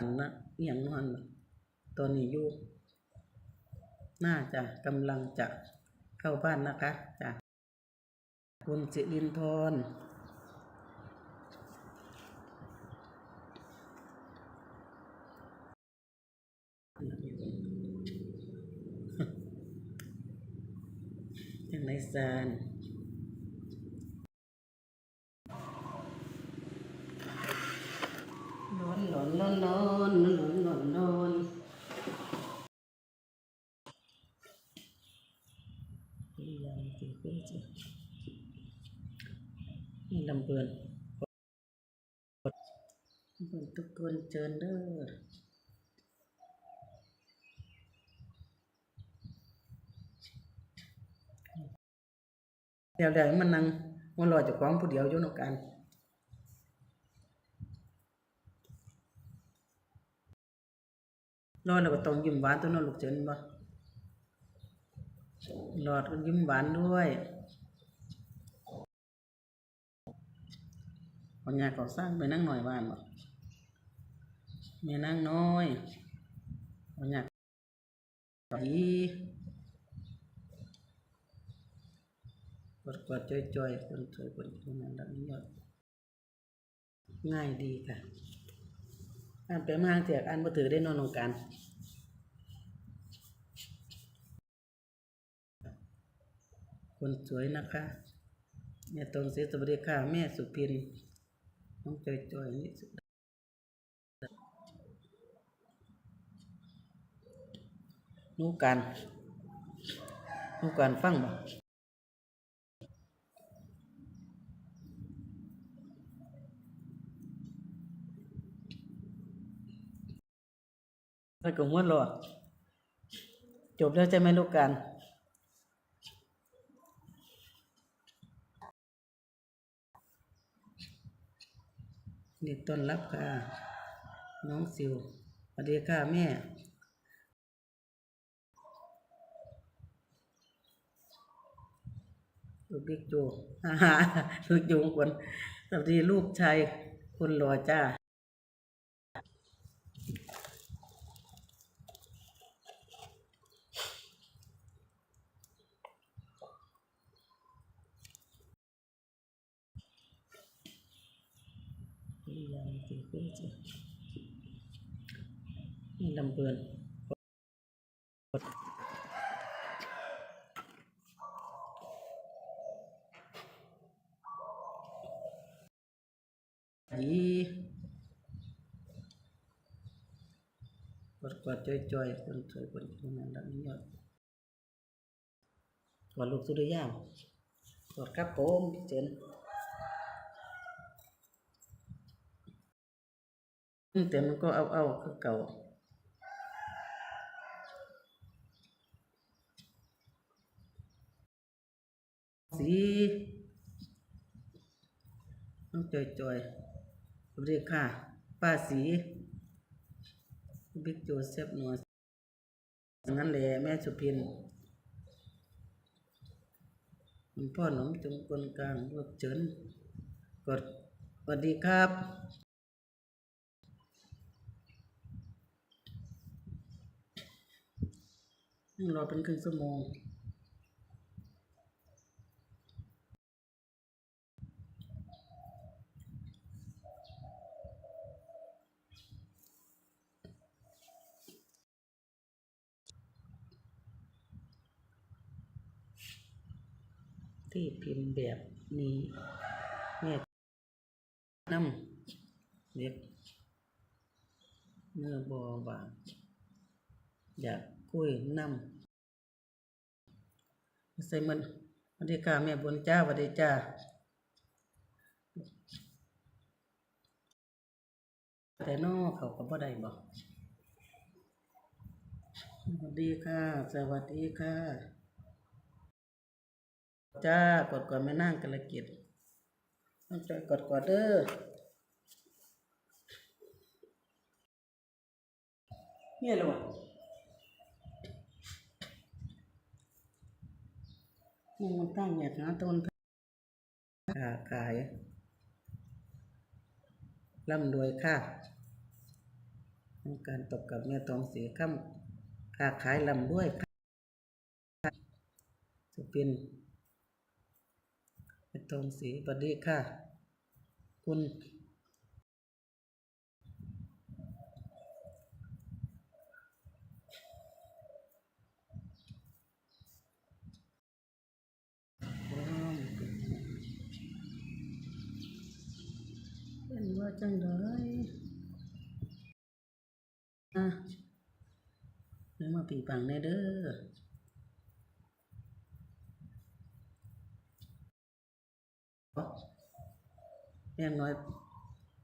ันนะอย่างนั้นตอนนี้อยู่น่าจะกำลังจะเข้าบ้านนะคะจ้ะคุณสิรินทรยังไงซานอนนอนนอนนอนนอนนอนนอนยังสิเพิ่ นสินี่ลำเบินเพิ่นทุกคนเชิญเด้อเดี๋ยวเดี๋ยวมันนั่งมันรอเจากของผู้เดียวอยู่นอกกันรอแล้วก็ต้องยิ้มหวานตัวนั้นลูกเจนบ่ รอดก็ยิ้มหวานด้วยปัญญาก่อสร้างไปนั่งหน่อยบ้านบ่แม่นั่งน้อยปัญญาดีกดกดจอยจอยคนสวยคนคนนั้นดังนี้ยอดง่ายดีค่ะอ่านไปมาเสียกอ่านมาถือได้นอนลงกัน คนสวยนะคะ แม่ตรงเสียสวัสดีค่ะ แม่สุพินน้องจอยจอยนี่สุดนูกันนูกันฟังบ่ถ้าก็หัวเรอจบแล้วใช่ไหมลูกกัน ดีต้อนรับค่ะ น้องสิวสวัสดีค่ะแม่ลูกบิ๊กโจฮ่าฮ่าลูกโจงคนสวัสดีลูกชายคนรอจ้า ยังสิเพิ่นสินี่ลำเบินดีกดกดจอยจอยๆคน แต่มันก็เอาเอาคือเก่าสีน้องจอยจอยสวัสดีค่ะ ป้าสี บิ๊กโจเซฟนัวงั้นแหละแม่สุพินคุณพ่อหนุ่มจงกลกลางรวบเจินกดสวัสดีครับ นั่งรอเป็นครึ่งชั่วโมง ที่พิมพ์แบบนี้แม่น้ำเด็กเนื้อบอบางอยากคุยน้ำ ใส่มันสวัสดีค่ะแม่บุญจ้าสวัสดีจ้าแต่นอกเขาก็บ่ได้บอกสวัสดีค่ะ สวัสดีค่ะ จ้ากดก่อนไม่นั่งกันละกิจต้องใจกดก่อนเด้อเนี่ยเลยวะ มันตั้งเนี่ยนะต้นขาขายร่ำรวยค่ะการตบกับแม่ทองเสียข้ามค้าขายลำด้วยค่ะจะเป็นแม่ทองสีสวัสดีค่ะ คุณ เป็น ว่าจังเลยอะเดี๋ยวมาปีปังแน่เด้อแม่น้อย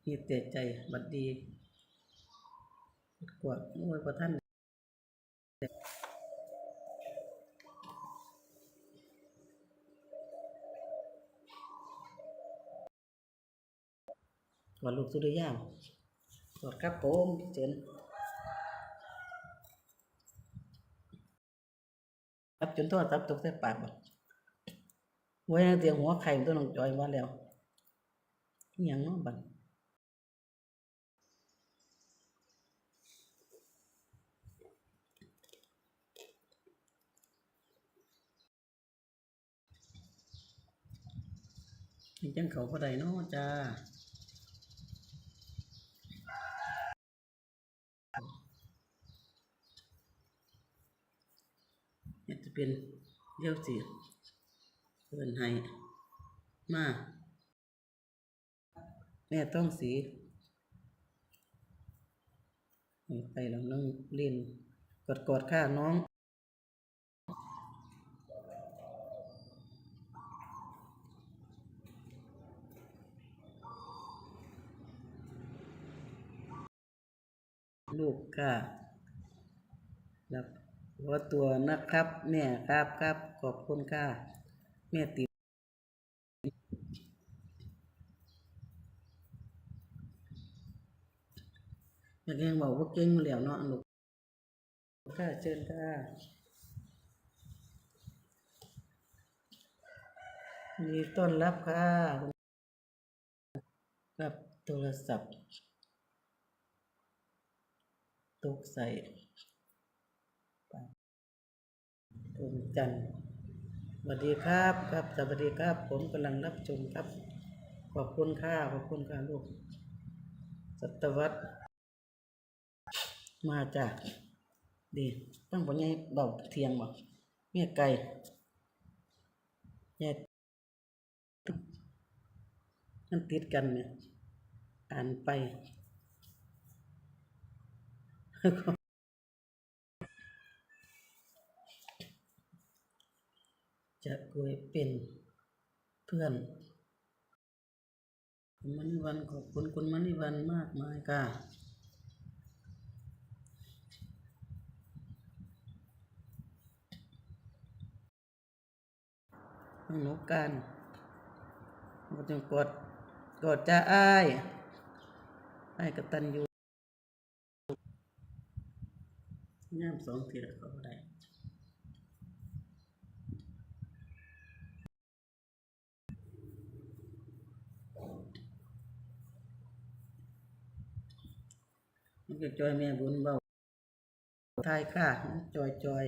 มีเตจใจบัดดี กวดโอ้ยพระท่าน วดลูกสุริยามกวดครับผมเจนครับจนโทษรับตกใส่ปากบ่ไว้เตียงหัวไข่ตัวน้องจอยว่าแล้วยังเนาะบัดยังจังเขาบ่ได้เนาะจ้า เป็นเยี่ยวสีเพื่นให้มาแม่ต้องสีไปแล้วน้องเล่นกอดกอดข้าน้องลูกค่ะรั ว่าตัวนะครับแม่ครับครับขอบคุณค่ะแม่ติอยากยังบอกว่าเก่งอยู่แล้วเนาะลูกค่ะเชิญค่ะมีต้อนรับค่ะรับโทรศัพท์ตกใส่ปาก ผมจันทร์สวัสดีครับครับสวัสดีครับ ผมกำลังรับชมครับ ขอบคุณค่ะขอบคุณค่ะลูกสัตวัตมาจาก ดีตั้งปัญญาเบาเทียงบ่เมียไก่แย่นั่นติดกันเนี่ยอ่านไป จะคุยเป็นเพื่อนคุณมณีวันขอบคุณคุณมณีวันมากมายค่ะหนูกันก็จึงกดกดจะอ้ายอ้ายกตันอยู่ย่ามสองทีละเขาได้ มันก็จอยแม่บุญเบาทายค่ะจอยจอย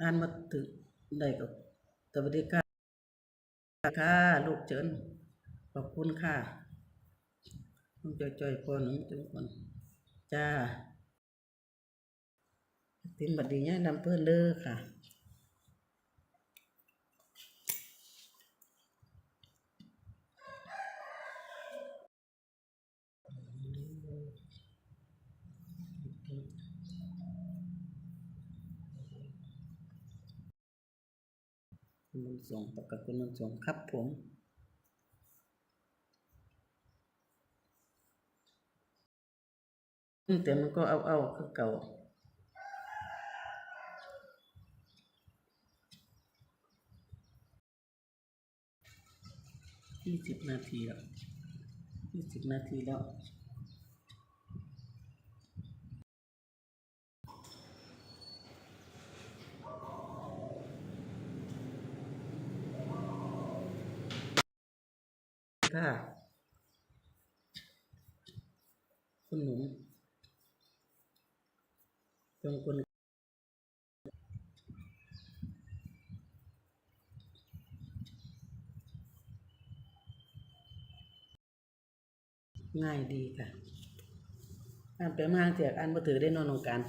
อ่านมาถึงได้กับสวัสดีค่ะค่ะลูกเจิญขอบคุณค่ะน้องจอยจอยพอหนุ่มทุกคนจ้าติมบัดดีเนี่ยนำเพื่อนเด้อค่ะ คุณบุญส่งปากกับคุณบุญส่งครับผมอืมแต่มันก็เอาเอาคือเก่ายี่สิบนาทีแล้วยี่สิบนาทีแล้ว ค่ะคุณหนุ่มจงคุณง่ายดีค่ะอ่านไปมาเสียกอ่านมาถือได้นอนองการ